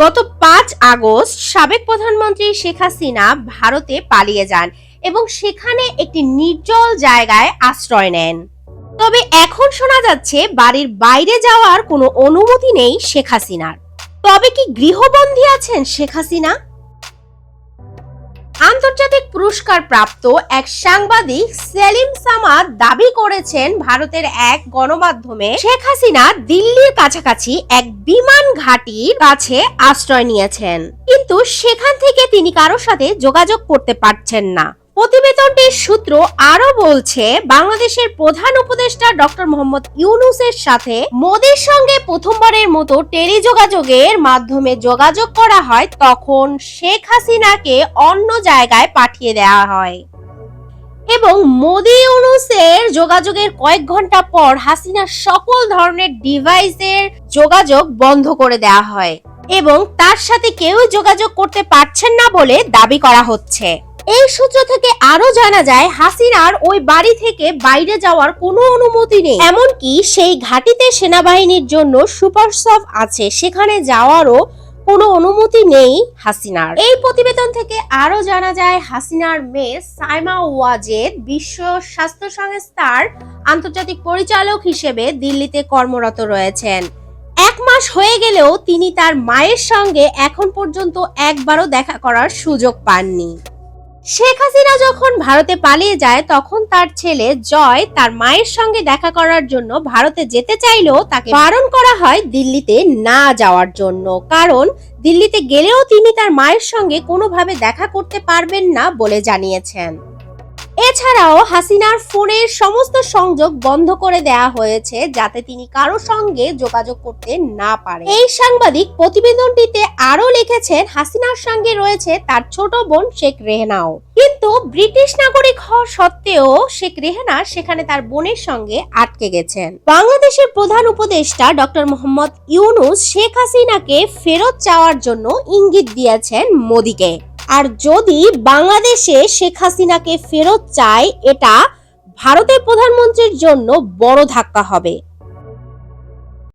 গত পাঁচ আগস্ট সাবেক প্রধানমন্ত্রী শেখ হাসিনা ভারতে পালিয়ে যান এবং সেখানে একটি নির্জল জায়গায় আশ্রয় নেন। তবে এখন শোনা যাচ্ছে বাড়ির বাইরে যাওয়ার কোনো অনুমতি নেই শেখ হাসিনার। তবে কি গৃহবন্দী আছেন শেখ হাসিনা? আন্তর্জাতিক পুরস্কার প্রাপ্ত এক সাংবাদিক সেলিম সামাদ দাবি করেছেন ভারতের এক গণমাধ্যমে শেখ হাসিনা দিল্লির কাছাকাছি এক বিমান ঘাঁটির কাছে আশ্রয় নিয়েছেন। কিন্তু সেখান থেকে তিনি কারোর সাথে যোগাযোগ করতে পারছেন না। প্রতিবেদনটির সূত্র আরও বলছে, বাংলাদেশের প্রধান উপদেষ্টা ডক্টর মোহাম্মদ ইউনুসের সাথে মোদির সঙ্গে প্রথমবারের মতো টেলিযোগাযোগের মাধ্যমে যোগাযোগ করা হয়, তখন শেখ হাসিনাকে অন্য জায়গায় পাঠিয়ে দেওয়া হয়। এবং মোদি ইউনুসের যোগাযোগের কয়েক ঘণ্টা পর হাসিনার সকল ধরনের ডিভাইসের যোগাযোগ বন্ধ করে দেওয়া হয় এবং তার সাথে কেউ যোগাযোগ করতে পারছেন না বলে দাবি করা হচ্ছে। এই সূত্র থেকে আরও জানা যায়, হাসিনার ওই বাড়ি থেকে বাইরে যাওয়ার কোনো অনুমতি নেই। এমনকি সেই ঘাটিতে সেনাবাহিনীর জন্য সুপারসফ আছে, সেখানে যাওয়ারও কোনো অনুমতি নেই হাসিনার। এই প্রতিবেদন থেকে আরও জানা যায়, হাসিনার মেয়ে সাইমা ওয়াজেদ বিশ্ব স্বাস্থ্য সংস্থার আন্তর্জাতিক পরিচালক হিসেবে দিল্লিতে কর্মরত রয়েছেন। এক মাস হয়ে গেলেও তিনি তার মায়ের সঙ্গে এখন পর্যন্ত একবারও দেখা করার সুযোগ পাননি। শেখ হাসিনা যখন ভারতে পালিয়ে যায়, তখন তার ছেলে জয় তার মায়ের সঙ্গে দেখা করার জন্য ভারতে যেতে চাইলেও তাকে বারণ করা হয় দিল্লিতে না যাওয়ার জন্য। কারণ, দিল্লিতে গেলেও তিনি তার মায়ের সঙ্গে কোনোভাবে দেখা করতে পারবেন না বলে জানিয়েছেন। এছাড়াও হাসিনার ফোনের সমস্ত সংযোগ বন্ধ করে দেয়া হয়েছে যাতে তিনি কারও সঙ্গে যোগাযোগ করতে না পারে। এই সাংবাদিক প্রতিবেদনটিতে আরও লিখেছেন, হাসিনার সঙ্গে রয়েছে তার ছোট বোন শেখ রেহনাও। কিন্তু ব্রিটিশ নাগরিক হওয়া সত্ত্বেও শেখ রেহানা সেখানে তার বোনের সঙ্গে আটকে গেছেন। বাংলাদেশের প্রধান উপদেষ্টা ডক্টর মোহাম্মদ ইউনুস শেখ হাসিনাকে ফেরত চাওয়ার জন্য ইঙ্গিত দিয়েছেন মোদিকে। আর যদি বাংলাদেশে শেখ হাসিনাকে ফেরত চায় এটা ভারতের প্রধানমন্ত্রীর জন্য বড় ধাক্কা হবে।